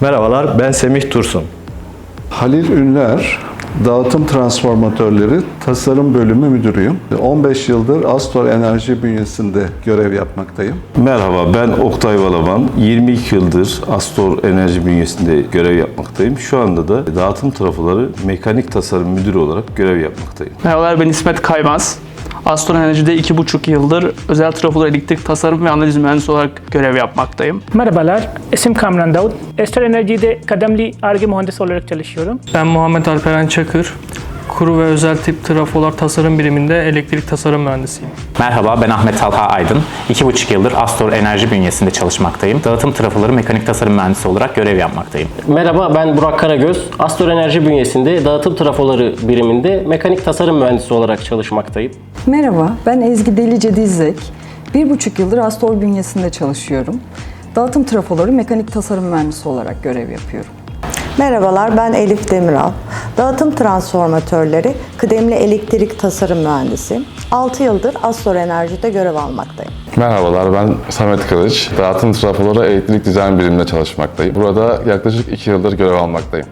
Merhabalar, ben Semih Tursun. Halil Ünler, Dağıtım Transformatörleri Tasarım Bölümü Müdürüyüm. 15 yıldır Astor Enerji bünyesinde görev yapmaktayım. Merhaba ben Oktay Balaban. 22 yıldır Astor Enerji bünyesinde görev yapmaktayım. Şu anda da dağıtım trafoları mekanik tasarım müdürü olarak görev yapmaktayım. Merhabalar ben İsmet Kaymaz. Aston Enerji'de 2,5 yıldır özel trafolar elektrik tasarım ve analiz mühendisi olarak görev yapmaktayım. Merhabalar, isim Kamran Davut. Ester Enerji'de kademli ARGE mühendisi olarak çalışıyorum. Ben Muhammed Alperen Çakır. Kuru ve özel tip trafolar tasarım biriminde elektrik tasarım mühendisiyim. Merhaba ben Ahmet Talha Aydın. 2,5 yıldır Astor Enerji bünyesinde çalışmaktayım. Dağıtım trafoları mekanik tasarım mühendisi olarak görev yapmaktayım. Merhaba ben Burak Karagöz. Astor Enerji bünyesinde dağıtım trafoları biriminde mekanik tasarım mühendisi olarak çalışmaktayım. Merhaba, ben Ezgi Delice Dizek. Bir buçuk yıldır Astor bünyesinde çalışıyorum. Dağıtım trafoları mekanik tasarım mühendisi olarak görev yapıyorum. Merhabalar ben Elif Demiral. Dağıtım transformatörleri kıdemli elektrik tasarım mühendisiyim. 6 yıldır Astor Enerji'de görev almaktayım. Merhabalar ben Samet Kılıç. Dağıtım trafoları elektrik dizayn biriminde çalışmaktayım. Burada yaklaşık 2 yıldır görev almaktayım.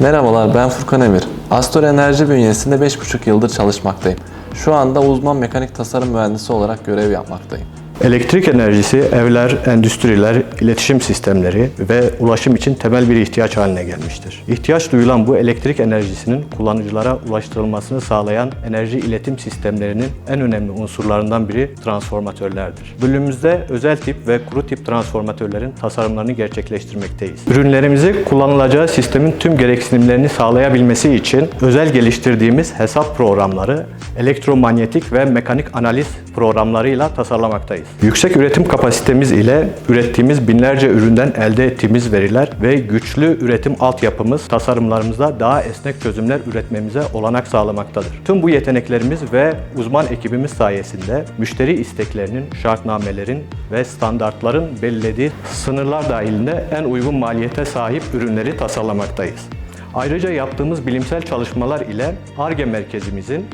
Merhabalar ben Furkan Emir. Astor Enerji bünyesinde 5,5 yıldır çalışmaktayım. Şu anda uzman mekanik tasarım mühendisi olarak görev yapmaktayım. Elektrik enerjisi evler, endüstriler, iletişim sistemleri ve ulaşım için temel bir ihtiyaç haline gelmiştir. İhtiyaç duyulan bu elektrik enerjisinin kullanıcılara ulaştırılmasını sağlayan enerji iletim sistemlerinin en önemli unsurlarından biri transformatörlerdir. Bölümümüzde özel tip ve kuru tip transformatörlerin tasarımlarını gerçekleştirmekteyiz. Ürünlerimizi kullanılacağı sistemin tüm gereksinimlerini sağlayabilmesi için özel geliştirdiğimiz hesap programları, elektromanyetik ve mekanik analiz programlarıyla tasarlamaktayız. Yüksek üretim kapasitemiz ile ürettiğimiz binlerce üründen elde ettiğimiz veriler ve güçlü üretim altyapımız tasarımlarımızda daha esnek çözümler üretmemize olanak sağlamaktadır. Tüm bu yeteneklerimiz ve uzman ekibimiz sayesinde müşteri isteklerinin, şartnamelerin ve standartların belirlediği sınırlar dahilinde en uygun maliyete sahip ürünleri tasarlamaktayız. Ayrıca yaptığımız bilimsel çalışmalar ile ARGE merkezimizin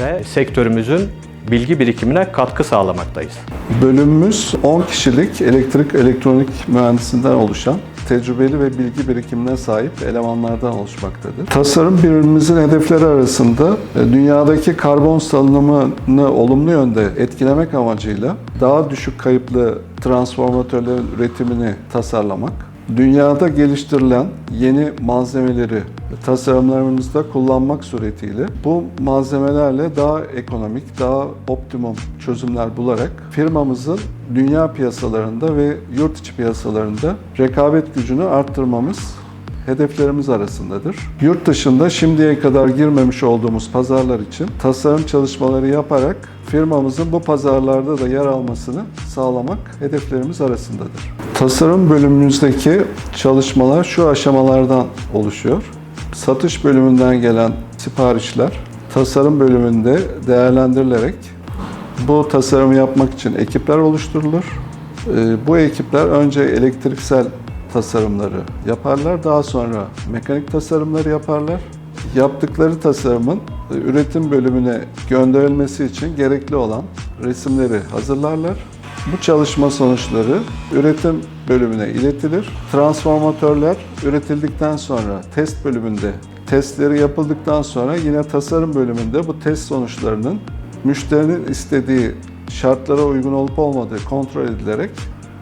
ve sektörümüzün bilgi birikimine katkı sağlamaktayız. Bölümümüz 10 kişilik elektrik elektronik mühendisinden oluşan tecrübeli ve bilgi birikimine sahip elemanlardan oluşmaktadır. Tasarım birimimizin hedefleri arasında e, dünyadaki karbon salınımını olumlu yönde etkilemek amacıyla daha düşük kayıplı transformatörlerin üretimini tasarlamak, dünyada geliştirilen yeni malzemeleri tasarımlarımızda kullanmak suretiyle bu malzemelerle daha ekonomik, daha optimum çözümler bularak firmamızın dünya piyasalarında ve yurt içi piyasalarında rekabet gücünü arttırmamız hedeflerimiz arasındadır. Yurt dışında şimdiye kadar girmemiş olduğumuz pazarlar için tasarım çalışmaları yaparak firmamızın bu pazarlarda da yer almasını sağlamak hedeflerimiz arasındadır. Tasarım bölümümüzdeki çalışmalar şu aşamalardan oluşuyor. Satış bölümünden gelen siparişler tasarım bölümünde değerlendirilerek bu tasarımı yapmak için ekipler oluşturulur. Ee, Bu ekipler önce elektriksel tasarımları yaparlar, daha sonra mekanik tasarımları yaparlar. Yaptıkları tasarımın e, üretim bölümüne gönderilmesi için gerekli olan resimleri hazırlarlar. Bu çalışma sonuçları üretim bölümüne iletilir. Transformatörler üretildikten sonra test bölümünde testleri yapıldıktan sonra yine tasarım bölümünde bu test sonuçlarının müşterinin istediği şartlara uygun olup olmadığı kontrol edilerek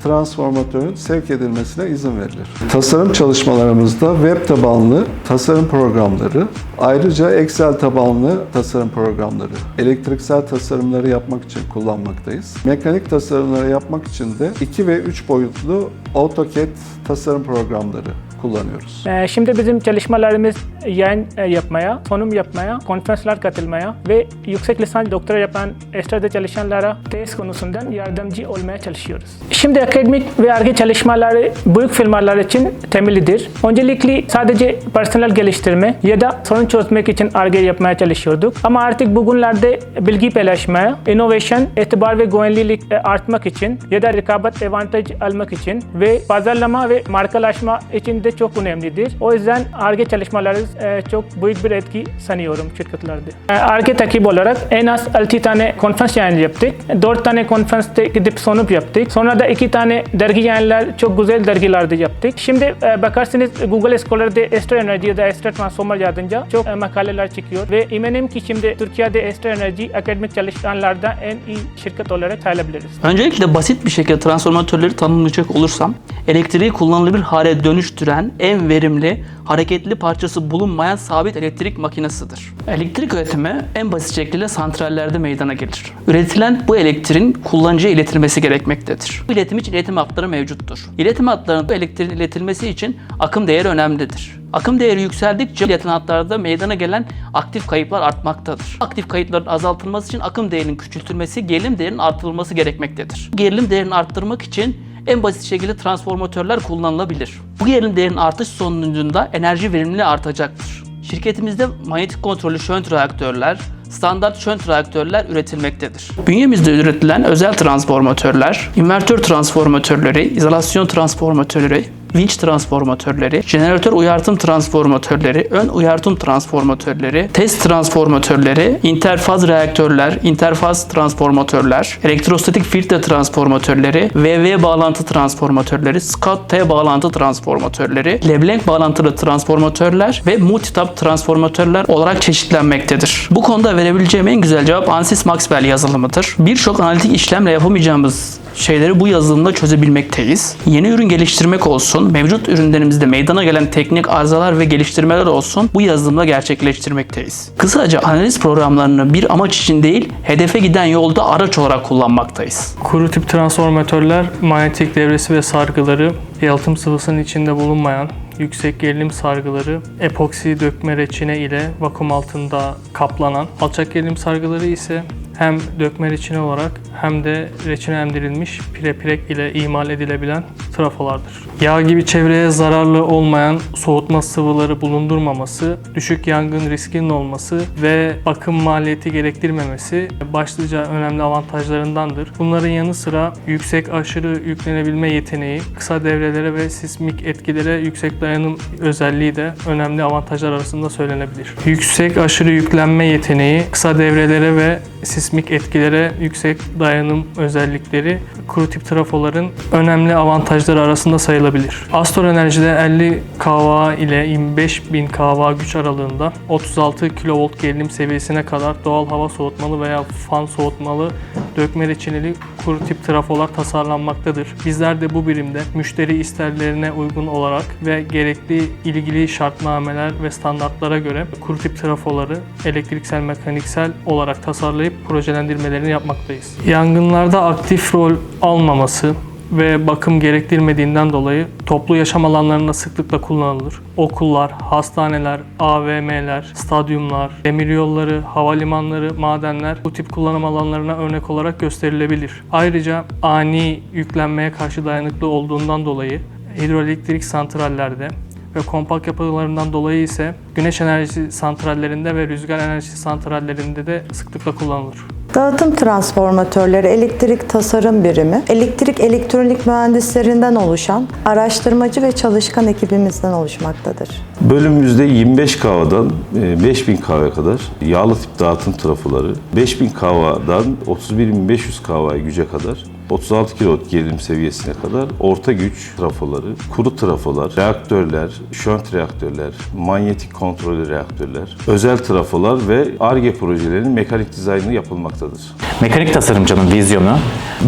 transformatörün sevk edilmesine izin verilir. Tasarım çalışmalarımızda web tabanlı tasarım programları, ayrıca Excel tabanlı tasarım programları, elektriksel tasarımları yapmak için kullanmaktayız. Mekanik tasarımları yapmak için de 2 ve 3 boyutlu AutoCAD tasarım programları kullanıyoruz. Ee, Şimdi bizim çalışmalarımız yayın e, yapmaya, sunum yapmaya, konferanslar katılmaya ve yüksek lisans doktora yapan Ester'de çalışanlara test konusundan yardımcı olmaya çalışıyoruz. Şimdi akademik ve ARGE çalışmaları büyük firmalar için temelidir. Öncelikle sadece personel geliştirme ya da sorun çözmek için ARGE yapmaya çalışıyorduk. Ama artık bugünlerde bilgi paylaşmaya, innovation, itibar ve güvenlilik e, artmak için ya da rekabet avantaj almak için ve pazarlama ve markalaşma için de çok önemlidir. O yüzden ARGE çalışmaları e, çok büyük bir etki sanıyorum şirketlerde. E, Arke takip olarak en az 6 tane konferans yayını yaptık. 4 tane konferansta gidip sunum yaptık. Sonra da 2 tane dergi yayınlar çok güzel dergilerde yaptık. Şimdi e, bakarsanız Google Scholar'da Astro Energy ya da Astro Transformer yazınca çok e, makaleler çıkıyor ve eminim ki şimdi Türkiye'de Astro Energy akademik çalışanlarda en iyi şirket olarak sayılabiliriz. Öncelikle basit bir şekilde transformatörleri tanımlayacak olursam, elektriği kullanılabilir hale dönüştüren en verimli, hareketli parçası bulunmayan sabit elektrik makinesidir. Elektrik üretimi en basit şekilde santrallerde meydana gelir. Üretilen bu elektriğin kullanıcıya iletilmesi gerekmektedir. Bu iletim için iletim hatları mevcuttur. İletim hatlarının bu elektriğin iletilmesi için akım değeri önemlidir. Akım değeri yükseldikçe iletilen hatlarda meydana gelen aktif kayıplar artmaktadır. Aktif kayıpların azaltılması için akım değerinin küçültülmesi, gerilim değerinin artırılması gerekmektedir. Gerilim değerini arttırmak için en basit şekilde transformatörler kullanılabilir. Bu gerilim değerinin artış sonucunda enerji verimliliği artacaktır. Şirketimizde manyetik kontrollü şönt reaktörler, standart şönt reaktörler üretilmektedir. Bünyemizde üretilen özel transformatörler, invertör transformatörleri, izolasyon transformatörleri, vinç transformatörleri, jeneratör uyartım transformatörleri, ön uyartım transformatörleri, test transformatörleri, interfaz reaktörler, interfaz transformatörler, elektrostatik filtre transformatörleri, VV bağlantı transformatörleri, Scott-T bağlantı transformatörleri, Leblanc bağlantılı transformatörler ve multitap transformatörler olarak çeşitlenmektedir. Bu konuda verebileceğim en güzel cevap ANSYS Maxwell yazılımıdır. Birçok analitik işlemle yapamayacağımız şeyleri bu yazılımda çözebilmekteyiz. Yeni ürün geliştirmek olsun, mevcut ürünlerimizde meydana gelen teknik arızalar ve geliştirmeler olsun bu yazılımda gerçekleştirmekteyiz. Kısaca analiz programlarını bir amaç için değil, hedefe giden yolda araç olarak kullanmaktayız. Kuru tip transformatörler manyetik devresi ve sargıları, yalıtım sıvısının içinde bulunmayan yüksek gerilim sargıları, epoksi dökme reçine ile vakum altında kaplanan, alçak gerilim sargıları ise hem dökme reçine olarak hem de reçine emdirilmiş pirepirek ile imal edilebilen trafolardır. Yağ gibi çevreye zararlı olmayan soğutma sıvıları bulundurmaması, düşük yangın riskinin olması ve bakım maliyeti gerektirmemesi başlıca önemli avantajlarındandır. Bunların yanı sıra yüksek aşırı yüklenebilme yeteneği, kısa devrelere ve sismik etkilere yüksek dayanım özelliği de önemli avantajlar arasında söylenebilir. Yüksek aşırı yüklenme yeteneği, kısa devrelere ve sismik etkilere yüksek dayanım özellikleri kuru tip trafoların önemli avantajları arasında sayılabilir. Astor Enerji'de 50 kVA ile 25.000 kVA güç aralığında 36 kV gerilim seviyesine kadar doğal hava soğutmalı veya fan soğutmalı dökme reçineli kuru tip trafolar tasarlanmaktadır. Bizler de bu birimde müşteri isterlerine uygun olarak ve gerekli ilgili şartnameler ve standartlara göre kuru tip trafoları elektriksel mekaniksel olarak tasarlayıp projelendirmelerini yapmaktayız. Yangınlarda aktif rol almaması ve bakım gerektirmediğinden dolayı toplu yaşam alanlarında sıklıkla kullanılır. Okullar, hastaneler, AVM'ler, stadyumlar, demiryolları, havalimanları, madenler bu tip kullanım alanlarına örnek olarak gösterilebilir. Ayrıca ani yüklenmeye karşı dayanıklı olduğundan dolayı hidroelektrik santrallerde ve kompakt yapılarından dolayı ise güneş enerjisi santrallerinde ve rüzgar enerjisi santrallerinde de sıklıkla kullanılır. Dağıtım transformatörleri elektrik tasarım birimi, elektrik elektronik mühendislerinden oluşan araştırmacı ve çalışkan ekibimizden oluşmaktadır. Bölümümüzde 25 kV'dan 5000 kV'ye kadar yağlı tip dağıtım trafoları, 5000 kV'dan 31500 kV'ye güce kadar 36 kV gerilim seviyesine kadar orta güç trafoları, kuru trafolar, reaktörler, şönt reaktörler, manyetik kontrollü reaktörler, özel trafolar ve ARGE projelerinin mekanik dizaynı yapılmaktadır. Mekanik tasarımcının vizyonu,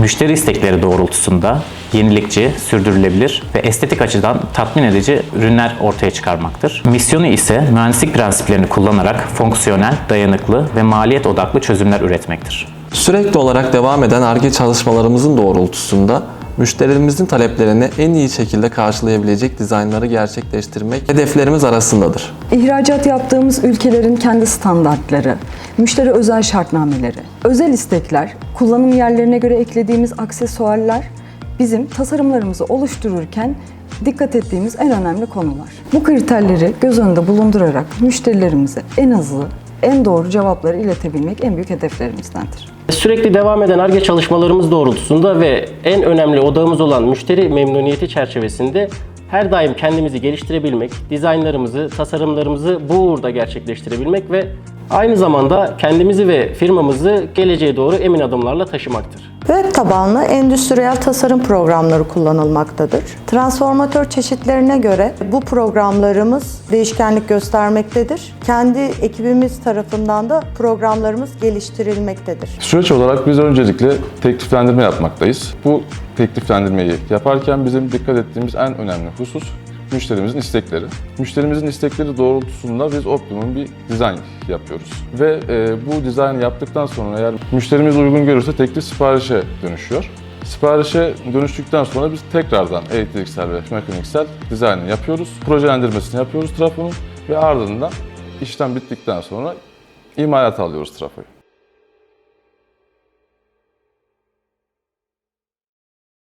müşteri istekleri doğrultusunda yenilikçi, sürdürülebilir ve estetik açıdan tatmin edici ürünler ortaya çıkarmaktır. Misyonu ise mühendislik prensiplerini kullanarak fonksiyonel, dayanıklı ve maliyet odaklı çözümler üretmektir. Sürekli olarak devam eden ARGE çalışmalarımızın doğrultusunda müşterilerimizin taleplerini en iyi şekilde karşılayabilecek dizaynları gerçekleştirmek hedeflerimiz arasındadır. İhracat yaptığımız ülkelerin kendi standartları, müşteri özel şartnameleri, özel istekler, kullanım yerlerine göre eklediğimiz aksesuarlar bizim tasarımlarımızı oluştururken dikkat ettiğimiz en önemli konular. Bu kriterleri göz önünde bulundurarak müşterilerimize en hızlı, en doğru cevapları iletebilmek en büyük hedeflerimizdendir. Sürekli devam eden ARGE çalışmalarımız doğrultusunda ve en önemli odağımız olan müşteri memnuniyeti çerçevesinde her daim kendimizi geliştirebilmek, dizaynlarımızı, tasarımlarımızı bu uğurda gerçekleştirebilmek ve aynı zamanda kendimizi ve firmamızı geleceğe doğru emin adımlarla taşımaktır. Web tabanlı endüstriyel tasarım programları kullanılmaktadır. Transformatör çeşitlerine göre bu programlarımız değişkenlik göstermektedir. Kendi ekibimiz tarafından da programlarımız geliştirilmektedir. Süreç olarak biz öncelikle tekliflendirme yapmaktayız. Bu tekliflendirmeyi yaparken bizim dikkat ettiğimiz en önemli husus müşterimizin istekleri. Müşterimizin istekleri doğrultusunda biz optimum bir dizayn yapıyoruz. Ve e, bu dizaynı yaptıktan sonra eğer müşterimiz uygun görürse teklif siparişe dönüşüyor. Siparişe dönüştükten sonra biz tekrardan elektriksel ve mekaniksel dizaynını yapıyoruz. Projelendirmesini yapıyoruz trafonun ve ardından işlem bittikten sonra imalata alıyoruz trafoyu.